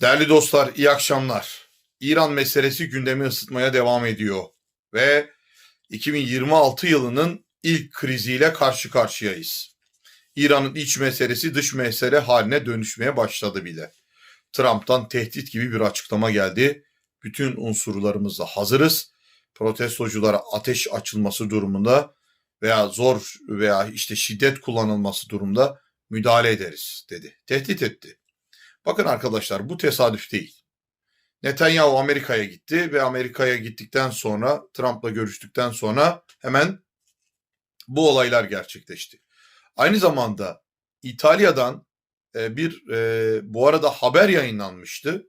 Değerli dostlar, iyi akşamlar. İran meselesi gündemi ısıtmaya devam ediyor ve 2026 yılının ilk kriziyle karşı karşıyayız. İran'ın iç meselesi dış mesele haline dönüşmeye başladı bile. Trump'tan tehdit gibi bir açıklama geldi. Bütün unsurlarımızla hazırız. Protestoculara ateş açılması durumunda veya zor veya işte şiddet kullanılması durumda müdahale ederiz dedi. Tehdit etti. Bakın arkadaşlar bu tesadüf değil. Netanyahu Amerika'ya gitti ve Amerika'ya gittikten sonra Trump'la görüştükten sonra hemen bu olaylar gerçekleşti. Aynı zamanda İtalya'dan e, bir e, bu arada haber yayınlanmıştı.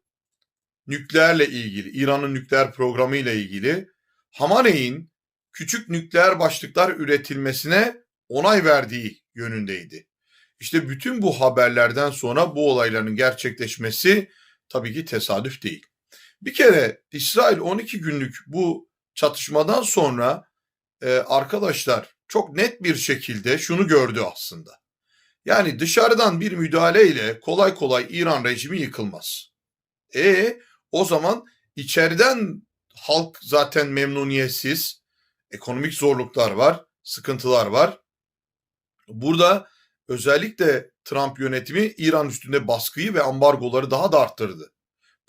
Nükleerle ilgili, İran'ın nükleer programı ile ilgili Hamaney'in küçük nükleer başlıklar üretilmesine onay verdiği yönündeydi. İşte bütün bu haberlerden sonra bu olayların gerçekleşmesi tabii ki tesadüf değil. Bir kere İsrail 12 günlük bu çatışmadan sonra e, arkadaşlar çok net bir şekilde şunu gördü aslında. Yani dışarıdan bir müdahaleyle kolay kolay İran rejimi yıkılmaz. E o zaman içeriden halk zaten memnuniyetsiz, ekonomik zorluklar var, sıkıntılar var. Burada özellikle Trump yönetimi İran üstünde baskıyı ve ambargoları daha da arttırdı.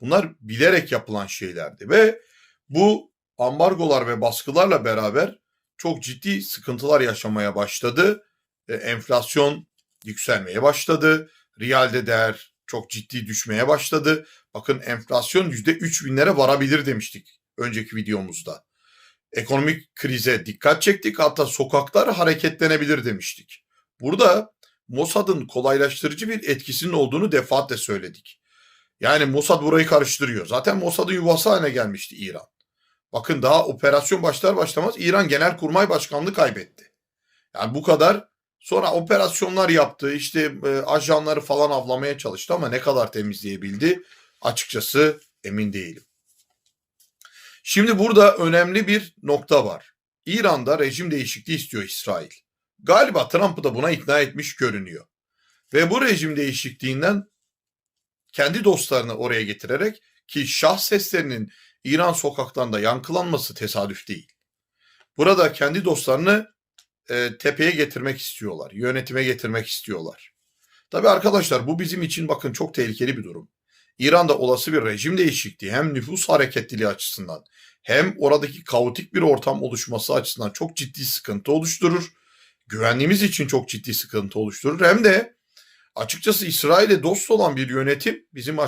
Bunlar bilerek yapılan şeylerdi ve bu ambargolar ve baskılarla beraber çok ciddi sıkıntılar yaşamaya başladı. E, enflasyon yükselmeye başladı. Realde değer çok ciddi düşmeye başladı. Bakın enflasyon %3 binlere varabilir demiştik önceki videomuzda. Ekonomik krize dikkat çektik hatta sokaklar hareketlenebilir demiştik. Burada Mossad'ın kolaylaştırıcı bir etkisinin olduğunu defaatle söyledik. Yani Mossad burayı karıştırıyor. Zaten Mossad'ın yuvası haline gelmişti İran. Bakın daha operasyon başlar başlamaz İran Genelkurmay Başkanlığı kaybetti. Yani bu kadar sonra operasyonlar yaptı. işte e, ajanları falan avlamaya çalıştı ama ne kadar temizleyebildi açıkçası emin değilim. Şimdi burada önemli bir nokta var. İran'da rejim değişikliği istiyor İsrail. Galiba Trump'ı da buna ikna etmiş görünüyor. Ve bu rejim değişikliğinden kendi dostlarını oraya getirerek ki şah seslerinin İran sokaklarında yankılanması tesadüf değil. Burada kendi dostlarını e, tepeye getirmek istiyorlar, yönetime getirmek istiyorlar. Tabi arkadaşlar bu bizim için bakın çok tehlikeli bir durum. İran'da olası bir rejim değişikliği hem nüfus hareketliliği açısından hem oradaki kaotik bir ortam oluşması açısından çok ciddi sıkıntı oluşturur. Güvenliğimiz için çok ciddi sıkıntı oluşturur. Hem de açıkçası İsrail'e dost olan bir yönetim bizim